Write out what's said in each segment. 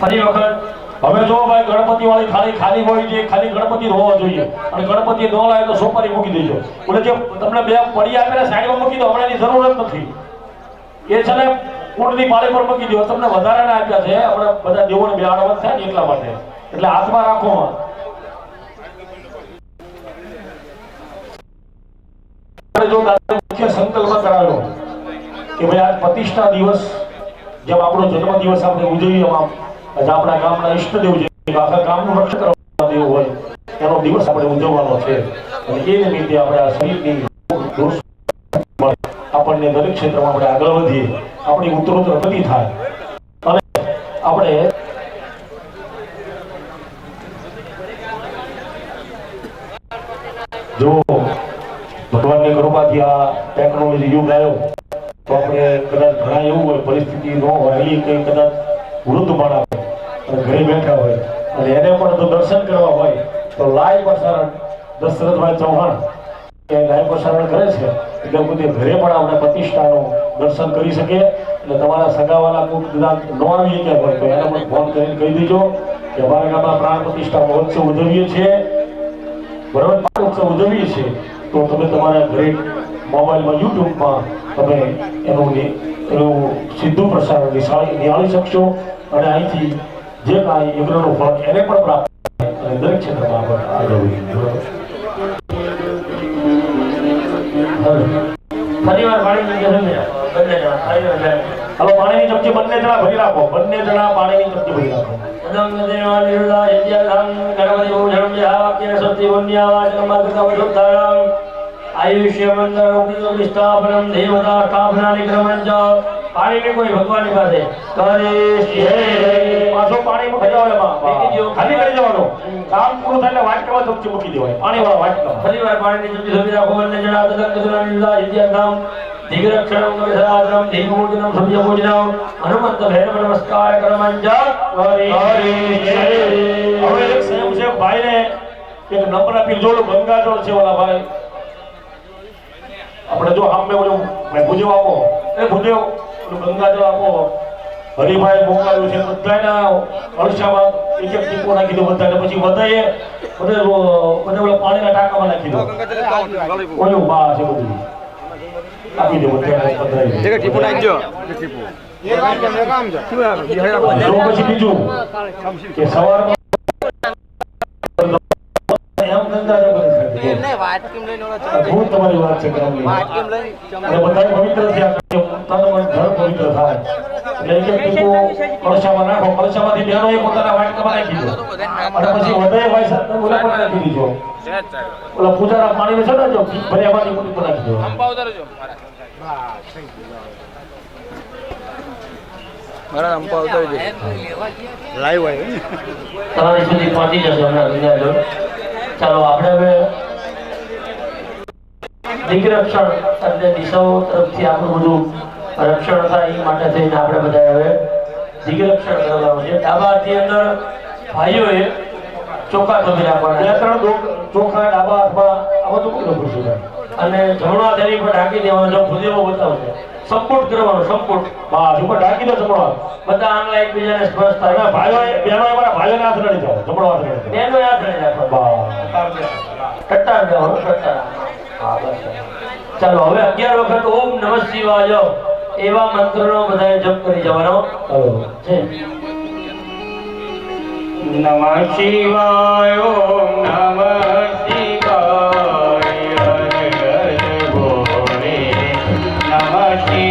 ફરી વખત હવે જો ભાઈ ગણપતિ વાળી ખાલી ખાલી હોય છે ખાલી ગણપતિ હોવા જોઈએ. અને ગણપતિ ન લાવે તો સોપારી મૂકી દેજો. એટલે જે તમને બે પડી આપેલા સાઈડમાં મૂકી દો હમણાં એની જરૂર જ નથી. એ છે ને કુંડની પાળી પર મૂકી દો. તમને વધારાના આપ્યા છે. આપણે બધા દેવોને બેહાડવા થાય ને એટલા માટે. એટલે હાથમાં રાખો જો મુખ્ય સંકલ્પ કરાવ્યો કે ભાઈ આજ પ્રતિષ્ઠા દિવસ, જેમ આપણો જન્મ દિવસ આપણે ઉજવીએ એમાં આજે આપણા ગામના ઈષ્ટદેવ જે આખા ગામનું રક્ષણ કરવા દેવ હોય, એનો દિવસ આપણે ઉજવવાનો છે. અને એ નિમિત્તે આપણે આ શરીરની આપણને દરેક ક્ષેત્રમાં આપણે આગળ વધીએ, આપણી ઉત્તરોત્તર પ્રગતિ થાય. અને આપણે જો ભગવાનની કૃપાથી આ ટેકનોલોજી યુગ આવ્યો, તો આપણે કદાચ ઘણા એવું હોય, પરિસ્થિતિ ન હોય એ કંઈ કદાચ વૃદ્ધ માણસ ઘરે બેઠા હોય અને એને પણ જો દર્શન કરવા હોય, તો લાઈવ પ્રસારણ દશરથભાઈ ચૌહાણ એ લાઈવ પ્રસારણ કરે છે. એટલે પોતે ઘરે પણ આપણે પ્રતિષ્ઠાનું દર્શન કરી શકીએ એટલે તમારા સગાવાલા કોઈ કદાચ ન આવી ગયા હોય, તો એને પણ ફોન કરીને કહી દેજો કે અમારા ગામમાં પ્રાણ પ્રતિષ્ઠા મહોત્સવ ઉજવીએ છીએ. બરાબર? ઉત્સવ ઉજવીએ છીએ. તો તમે તમારા ઘરે મોબાઈલમાં યુટ્યુબમાં તમે એનું એનું સીધું પ્રસારણ નિશાળી નિહાળી શકશો. અને અહીંથી જે કાંઈ યજ્ઞનું ફળ એને પણ પ્રાપ્ત અને દરેક ક્ષેત્રમાં આગળ પાણી જમી. હાલો પાણીની ચમચી બંને જણા ભરી રાખો. બંને જણા પાણીની ચપટી ભરી રાખો. ગણપતિ ભૂષણં વન્યાવાચકમાતૃકવચોદ્ધારં આયુષ્યમંગળ વિસ્થાપનમ દેવતા સ્થાપનાની ક્રમં ચ પાણીની કોઈ ભગવાનની પાસે પાછો પાણીમાં. ખાલી કરી દેવાનું. કામ પૂરું થાય વાટકામાં ચમચી મૂકી દેવાય. પાણીવાળા વાટકા ફરી વાર પાણીની ચમચી સમી રાખો અને જણા તદન કદુના હનુમંત ભૈરવ નમસ્કાર ક્રમં ચ કરીશ હવે એક સ્વયંસેવક ભાઈને એક નંબર આપી જોડો ગંગાજળ છે ઓલા ભાઈ. આપણે જો સામે ઓલું મેં ભુજેવ આપો એ ભુજેવ ઓલું ગંગાજળ આપો હરિભાઈ મોકલાયું છે બધાના અળસામાં એક એક ટીપો નાખી દો બધાને. પછી વધારે બધે બધે ઓલા પાણીના ટાંકામાં નાખી દો ઓલું બા છે બધું. આપી દો બધાને બધાને. ટીપો જો પછી બીજું કે સવારમાં એમ ગંગાજળ. અદ્ભુત તમારી વાત છે અને બધાય પવિત્ર થયા તન મન ધન પવિત્ર થાય. એટલે એક એક ટીપું કળશામાં નાખો. કળશામાંથી બહેનો એ પોતાના વાટકામાં નાખી દો. અને પછી વધારે ભાઈ સાથે ઓલા પણ નાખી દીધો ઓલા પૂજાના પાણીને છે ને જો ભર્યામાંથી મોટી પર નાખી દો. મારા અંપા ઉતારી દે લાઈવ આવ્યો તમારી સુધી પહોંચી જશે હમણાં ચાલો આપણે હવે દિગ્રક્ષણ એટલે દિશાઓ તરફથી આપણું બધું રક્ષણ થાય એ માટે થઈને આપણે બધા હવે દિગ્રક્ષણ કરવાનું છે. ડાબા હાથની અંદર ભાઈઓએ ચોખા ધોબી રાખવાના ત્રણ ચોખા ડાબા અથવા આ બધું કોને પૂછ્યું અને જમણા દરી પર ઢાંકી દેવાનો જો ભૂદેવો બતાવશે સંપુટ કરવાનો સંપુટ બસ ઉપર ઢાંકી દો જમણો બધા આંગળા એકબીજાને સ્પર્શ થાય. ના ભાઈઓ બેનો અમારા ભાઈઓને હાથ રડી જાઓ. જમણો હાથ જાઓ. બેનો હાથ રહી રાખવાનો બસ. ટટ્ટાર બેહો, ટટ્ટાર. ચાલો હવે અગિયાર વખત ઓમ નમઃ શિવાય એવા મંત્રનો બધાએ જપ કરી જવાનો. છે. નમઃ શિવાય ઓમ નમઃ શિવાય હર હર ભોલે નમઃ શિવાય.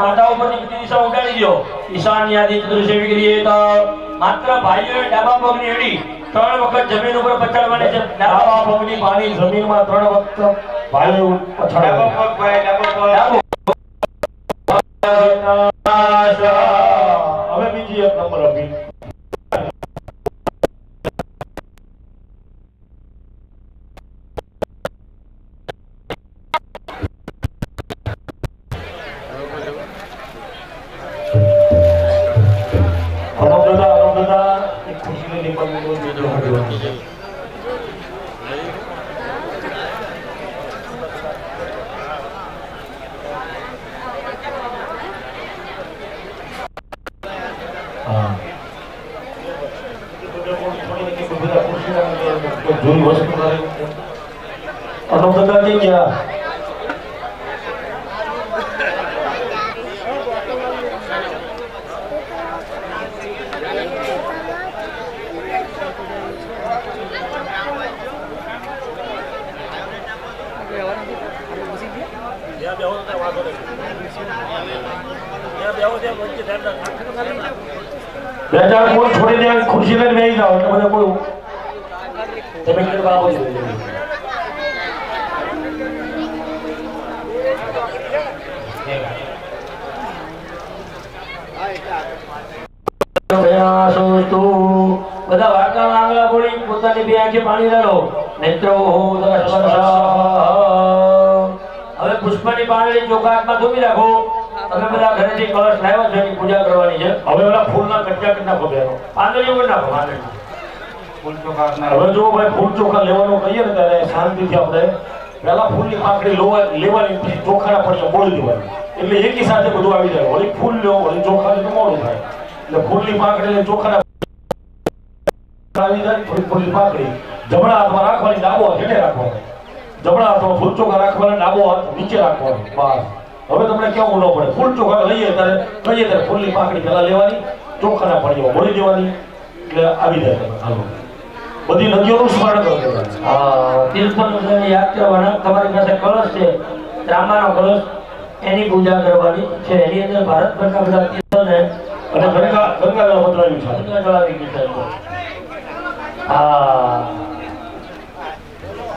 માતા ઉપરની દિશા ઉગાડી દો ઈશાન્યાદિત દૃશ્ય વિગ્રીએ માત્ર ભાઈઓએ ડાબા પગની અડી ત્રણ વખત જમીન ઉપર પછાડવાની છે. ડાબા પગની પાણી જમીનમાં ત્રણ વખત. ભાઈઓ પછાડવા ભાઈ જૂની વસ્તુ અનુપ દાદા કઈ ગયા બે ચાર કોઈ છોડીને ખુરશી લઈને બેસી જાઓ એટલે બધા કોઈ તમે કીધું બાબુ પ્રયાસોસ્તુ. બધા વાર્તાના આંગળા બોલી પોતાની બે આંખે પાણી રેડો નેત્રો. હવે પુષ્પની પાંદડી ચોખા હાથમાં થોભી રાખો તમે બધા ઘરેથી કળશ લાવ્યો છે પૂજા કરવાની છે હવે ઓલા ફૂલના કટકા કેટલા ખોબ્યાનો પાંદડી ઉપર નાખો પાંદડી હવે જો ભાઈ ફૂલ ચોખા લેવાનું કહીએ ને ત્યારે શાંતિથી આપણે પહેલા ફૂલની લોવા લેવાની પછી ચોખાના પડ્યા બોળી દેવાની. એટલે એકી સાથે બધું આવી જાય. વળી ફૂલ લેવો વળી ચોખા લેવું મોડું થાય. એટલે ફૂલની પાંખડી ને ચોખાના આવી જાય થોડી ફૂલની પાંખડી જમણા હાથમાં રાખવાની ડાબો હાથ એટલે રાખવાનો. જમણા હાથમાં ફૂલ ચોખા રાખવાના, ડાબો હાથ નીચે રાખવાનો. બસ. હવે તમને કેવું ન પડે. ફૂલ ચોખા લઈએ ત્યારે કહીએ ત્યારે ફૂલની પાંખડી પહેલા લેવાની, ચોખાના પડ્યા મોડી દેવાની. એટલે આવી જાય. તમે હાલો. બધી નદીઓનું સ્મરણ કરો. તમે. હા, તીર્થોનું યાદ કરવાના. તમારી પાસે કળશ છે. ત્રાંબાનો કળશ એની પૂજા કરવાની છે. એની અંદર ભારતભરના બધા તીર્થોને અને ગંગા ગંગા જળ પધરાવ્યું છે. ગંગા જળ આવી ગયું. હા.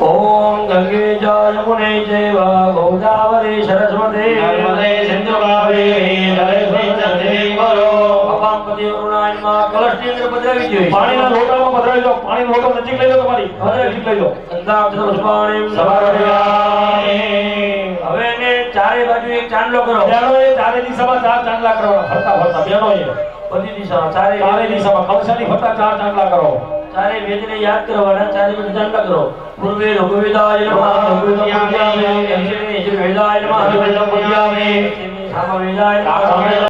ઓમ ગંગે જ યમુને ચૈવ ગોદાવરી સરસ્વતી નર્મદે સિંધુ કાવેરી કળશની અંદર પધરાવી જોઈએ. પાણીના લોટામાં પધરાવી દો. પાણીનો લોટો નજીક લઈ લો તમારી. હવે નજીક લઈ લો. ગંગા પુષ્પાણીમ સવારયામિ. હવે ને ચારે બાજુ એક ચાંદલો કરો. ચાંદલો એ ચારે દિશામાં ચાર ચાંદલા કરો. ફરતા ફરતા. બેનો એ. બધી દિશામાં ચારે ચારે દિશામાં. કલશાની ફરતા ચાર ચાંદલા કરો. ચારે વેદને યાદ કરવાના ચારે વેદ ચાંદલા કરો. પૂર્વે રઘુવેદાય નમઃ. યજુર્વેદાય નમઃ. રઘુવેદાય નમઃ. અથર્વવેદાય નમઃ.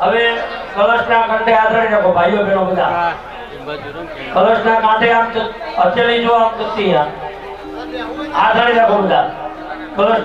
હવે કલશના કંઠે આદરણી રાખો ભાઈઓ, બહેનો બધા. કલશના કાંઠે આમ હથેળી જો આમ ચકતી આમ આદરણી રાખો બધા. કલશ